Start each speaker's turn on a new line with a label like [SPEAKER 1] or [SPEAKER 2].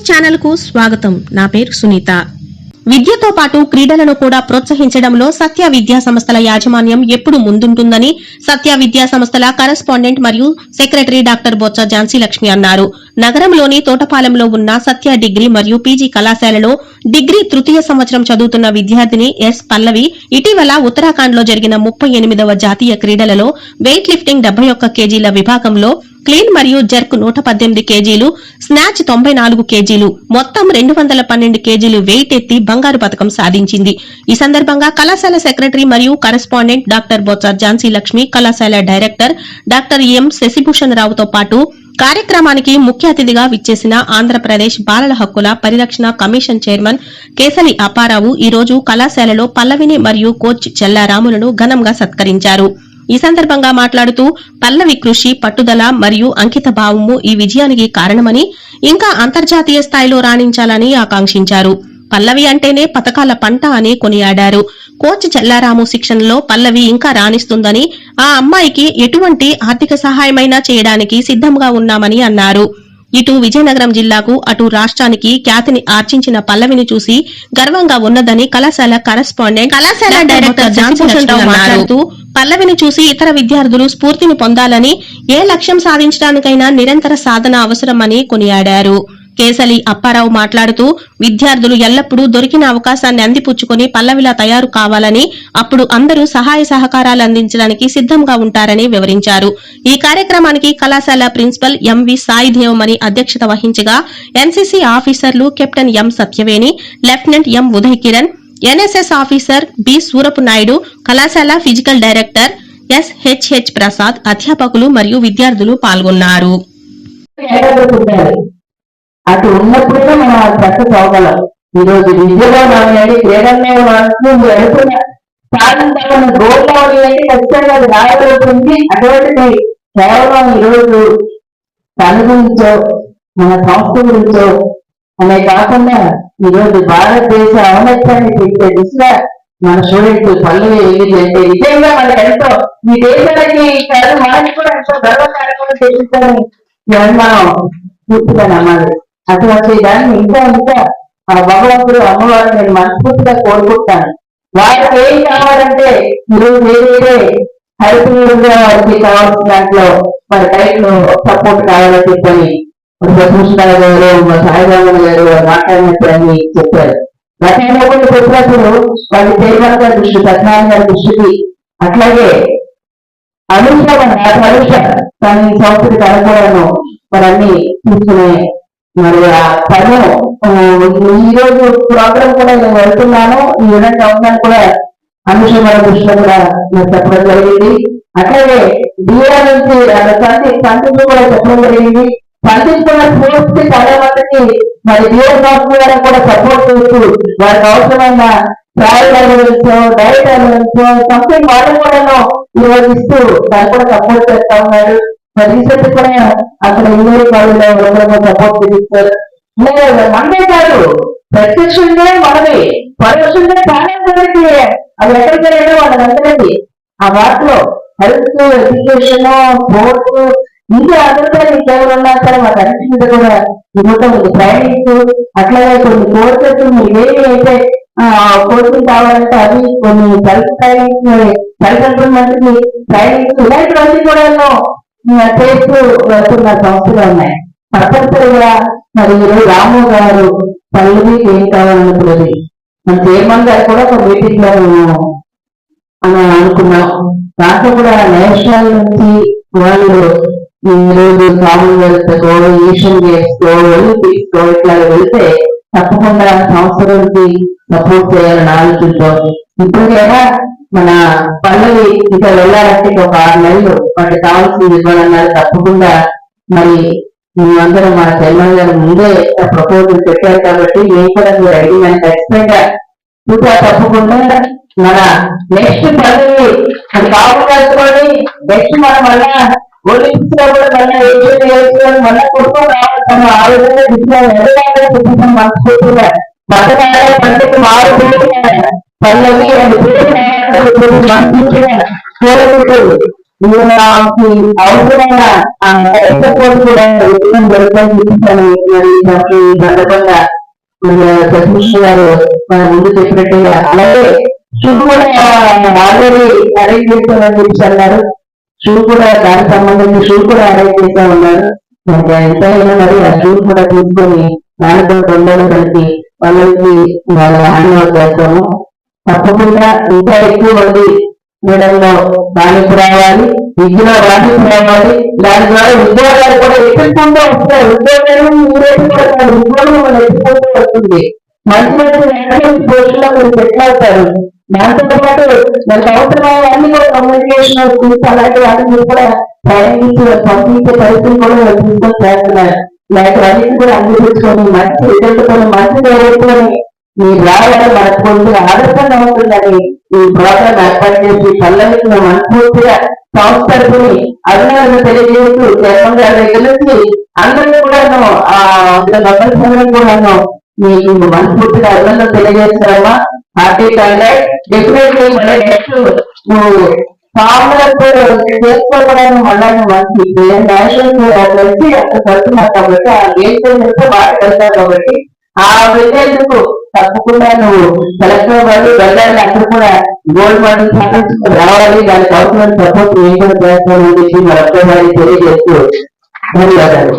[SPEAKER 1] News ఛానల్కు స్వాగతం. నా పేరు సునీత. విద్యతో పాటు క్రీడలను కూడా ప్రోత్సహించడంలో సత్య విద్యా సంస్థల యాజమాన్యం ఎప్పుడు ముందుంటుందని సత్య విద్యా సంస్థల కరెస్పాండెంట్ మరియు సెక్రటరీ డాక్టర్ బొత్స ఝాన్సీ లక్ష్మి అన్నారు. నగరంలోని తోటపాలెంలో ఉన్న సత్య డిగ్రీ మరియు పీజీ కళాశాలలో డిగ్రీ తృతీయ సంవత్సరం చదువుతున్న విద్యార్థిని ఎస్ పల్లవి ఇటీవల ఉత్తరాఖండ్లో జరిగిన ముప్పై ఎనిమిదవ జాతీయ క్రీడలలో వెయిట్ లిఫ్టింగ్ డెబ్బై ఒక్క కేజీల విభాగంలో క్లీన్ మరియు జర్క్ నూట పద్దెనిమిది కేజీలు స్నాచ్ తొంభై నాలుగు కేజీలు మొత్తం రెండు వందల పన్నెండు కేజీలు వెయిట్ ఎత్తి బంగారు పథకం సాధించింది. ఈ సందర్భంగా కళాశాల సెక్రటరీ మరియు కరెస్పాండెంట్ డాక్టర్ బొత్స ఝాన్సీ లక్ష్మి కళాశాల డైరెక్టర్ డాక్టర్ ఎం శశిభూషణ్ రావుతో పాటు కార్యక్రమానికి ముఖ్య అతిథిగా విచ్చేసిన ఆంధ్రప్రదేశ్ బాలల హక్కుల పరిరక్షణ కమిషన్ చైర్మన్ కేసలి అప్పారావు ఈ రోజు కళాశాలలో పల్లవిని మరియు కోచ్ చెల్లారాములను ఘనంగా సత్కరించారు. ఈ సందర్భంగా మాట్లాడుతూ పల్లవి కృషి పట్టుదల మరియు అంకిత భావము ఈ విజయానికి కారణమని ఇంకా అంతర్జాతీయ స్థాయిలో రాణించాలని ఆకాంక్షించారు. పల్లవి అంటేనే పథకాల పంట అని కొనియాడారు. కోచ్ చెల్లారాము శిక్షణలో పల్లవి ఇంకా రాణిస్తుందని ఆ అమ్మాయికి ఎటువంటి ఆర్థిక సహాయమైనా చేయడానికి సిద్ధంగా ఉన్నామని అన్నారు. ఇటు విజయనగరం జిల్లాకు అటు రాష్ట్రానికి ఖ్యాతిని ఆర్జించిన పల్లవిని చూసి గర్వంగా ఉన్నదని కళాశాల కరెస్పాండెంట్ కళాశాల డైరెక్టర్ జాన్సన్ రావు మాట్లాడుతూ పల్లవిని చూసి ఇతర విద్యార్థులు స్ఫూర్తిని పొందాలని ఏ లక్ష్యం సాధించడానికైనా నిరంతర సాధన అవసరమని కొనియాడారు. కేసలి అప్పారావు మాట్లాడుతూ విద్యార్థులు ఎల్లప్పుడూ దొరికిన అవకాశాన్ని అందిపుచ్చుకుని పల్లవిలా తయారు కావాలని అప్పుడు అందరూ సహాయ సహకారాలు అందించడానికి సిద్ధంగా ఉంటారని వివరించారు. ఈ కార్యక్రమానికి కళాశాల ప్రిన్సిపల్ ఎంవి సాయిదేవమణి అధ్యక్షత వహించగా ఎన్సీసీ ఆఫీసర్లు captain M Satyaveni lieutenant M Uday Kiran NSS officer B Surapu Naidu కళాశాల ఫిజికల్ డైరెక్టర్ ఎస్హెచ్హెచ్ ప్రసాద్ అధ్యాపకులు మరియు విద్యార్థులు పాల్గొన్నారు.
[SPEAKER 2] అటు ఉన్నప్పుడే మనం ఆ సక్సెస్ అవ్వగలం ఈరోజు విద్యలో రావాలి క్రీడలనే మనకు అనుకున్న సాధించాలన్న గోల్ కావాలి ఖచ్చితంగా అది రాయబడుతుంది అటువంటిది కేవలం ఈరోజు తన గురించో మన సంస్థ గురించో అనే కాకుండా ఈరోజు భారతదేశ ఔన్నత్యాన్ని పెంచే దిశగా మన స్టూడెంట్స్ పనులు వెళ్ళింది అంటే నిజంగా మనకి ఎంతో ఈ దేశానికి కాదు మనకి కూడా ఎంతో గర్వకారణంగా చేపించాలని మనం పూర్తిగా నమ్మాలి. అటువంటి దాన్ని ఇంకా ఇంకా మన భగవంతుడు అమ్మవారు నేను మనస్ఫూర్తిగా కోరుకుంటాను. వారికి ఏం కావాలంటే మీరు వేరే హెల్ప్గా వారికి కావాల్సిన దాంట్లో వారి డైట్ సపోర్ట్ కావాలని చెప్పని మరి గారు మా సాయిరామన్ గారు మాట్లాడినప్పుడు అని చెప్పారు. రకంగా కూడా చెప్పినప్పుడు వాళ్ళ దేవత గారి దృష్టి సత్యనారాయణ గారి దృష్టికి అట్లాగే అనుష మన అనుష తన సంస్కృతి సంస్థకి అనుకోవడం తీసుకునే మరి ఆ తను ఆ, ఈ రోజు ప్రోగ్రామ్ కూడా నేను వెళ్తున్నాను. యూనిట్ అవుతాను కూడా అనుషమైన దృష్టిలో కూడా నేను చెప్పడం జరిగింది. అట్లాగే డిఆర్ నుంచి సంతి సంతికి కూడా చెప్పడం జరిగింది. సంతించుకున్న పూర్తి చాలా మందికి మరి డిఆర్ బాబు గారు కూడా సపోర్ట్ చేస్తూ వారికి అవసరమైన travel allowance diet allowance something వాళ్ళు కూడా ఈ రోజు ఇస్తూ దాన్ని కూడా సపోర్ట్ చేస్తా ఉన్నారు రీసెంట్ కూడా అక్కడ ఇంజనీరింగ్ కాలేజీలో సపోర్ట్ చేస్తారు లేదు మనమే కాదు ప్రత్యక్షంగా మనమే పరోక్షంగా చాలా మందికి అది ఎక్కడికి వెళ్ళినా వాళ్ళందరికీ ఆ వాటిలో హెల్త్ ఎడ్యుకేషన్ స్పోర్ట్స్ ఇంకా అందరికీ కేవలం ఉన్నా సరే మాకు అన్నిటి మీద కూడా ఇవ్వటం ఉంది ట్రైనింగ్స్ అట్లాగే కొన్ని కోర్సెస్ మీరు ఏమి అయితే కోచింగ్ కావాలంటే అవి కొన్ని self trainings self employment trainings ఇలాంటివన్నీ కూడా చేస్తూ వెళ్తున్న సంస్థలు ఉన్నాయి. తప్పనిసరిగా మరి రాము గారు పల్లవికి ఏం కావాలనుకున్నది మన చైర్మన్ గారు కూడా ఒక మీటింగ్లో ఉన్నాము అని అనుకున్నాం. దాంట్లో కూడా నేషనల్ నుంచి వాళ్ళు ఈరోజు రోజు కామన్వెల్త్ కో ఏషియన్ గేమ్స్ కో ఒలింపిక్స్ కో ఇట్లా వెళ్తే తప్పకుండా సంవత్సరానికి సపోర్ట్ చేయాలని ఆలోచించాం. ఇప్పటికైనా మన పనులు ఇంకా వెళ్ళాలంటే ఒక ఆరు నెలలు వాటికి కావాల్సింది ఇవ్వాలన్నారు తప్పకుండా మరి మేమందరం మన చైర్మన్ గారు ముందే ప్రపోజల్ పెట్టారు కాబట్టి మేము కూడా మీరు అడిగిన ఖచ్చితంగా ఇంకా తప్పకుండా మన నెక్స్ట్ పదవి అది కావాలి నెక్స్ట్ మన మళ్ళా ఒలింపిక్స్లో కూడా మళ్ళీ ఏషియన్ గేమ్స్లో మళ్ళీ కొట్టుకొని రావాలి ఆ విధంగా ఎదగాలని మనస్ఫూర్తిగా మారు పల్లవి అండ్ నాకు అవసరమైన సపోర్ట్ కూడా దొరకని చూపించాను మరి నాకు ఈ సందర్భంగా సతీష్ గారు మన ముందు చెప్పినట్టుగా అలాగే షూ కూడా ఆల్రెడీ అరేంజ్ చేస్తామని చెప్పి అన్నారు షూ కూడా దానికి సంబంధించి షూ కూడా అరేంజ్ చేస్తా ఉన్నారు ఎంత అయినా మరి ఆ షూ కూడా తీసుకొని నాలుగు రెండోలు కలిపి వాళ్ళకి హ్యాండ్ ఓవర్ చేస్తాము తప్పకుండా ఇంకా ఎక్కువ మంది మేడంలో రాణికి రావాలి విద్యలో రాణికి రావాలి. దాని ద్వారా ఉద్యోగాలు కూడా ఎత్తుకుంటూ వస్తాయి ఉద్యోగాలు ఊరేసుకుంటారు ఉద్యోగం మనం ఎత్తుకుంటూ వస్తుంది. మంచి మంచి నేషనల్ పోస్టులో మీరు సెటిల్ అవుతారు దాంతో పాటు మనకు అవసరమైన అన్ని కూడా కమ్యూనికేషన్ స్కిల్స్ అలాంటి వాటిని కూడా ప్రయాణించి పంపించే పరిస్థితి కూడా వాళ్ళు తీసుకొని చేస్తున్నారు. ఇలాంటి అన్నింటినీ కూడా అందించుకొని మంచి రిజల్ట్తో మంచి ఈ మీరు రావాలని మనస్ఫూర్తిగా ఆదర్శంగా ఉంటుందని ఈ ప్రోగ్రాం ఏర్పాటు చేసి పల్లవికి మనస్ఫూర్తిగా సంస్థ తరపుని అభినందనలు తెలియజేస్తూ జగన్ గారి దగ్గర నుంచి అందరినీ కూడాను ఆ మెంబర్స్ కూడాను మీకు మనస్ఫూర్తిగా అభినందనలు తెలియజేస్తారమ్మా హ్యాపీ కాంగ్రెస్ డెఫినెట్లీ మన నెక్స్ట్ నువ్వు ఫార్మర్స్ చేసుకోవడానికి మళ్ళీ నేషనల్ కలిసి అక్కడ కడుతున్నావు కాబట్టి ఆ గేట్ బాగా కడతావు కాబట్టి ఆ వెళ్ళేందుకు తప్పకుండా నువ్వు కలెక్టర్ వాళ్ళు వెళ్ళాలి అక్కడ కూడా గోల్డ్ మెడల్ సాధించుకుని రావాలి దానికి అవసరమైన సపోర్ట్ ఏం కూడా చేస్తానని చెప్పి మరొకసారి తెలియజేస్తూ ధన్యవాదాలు.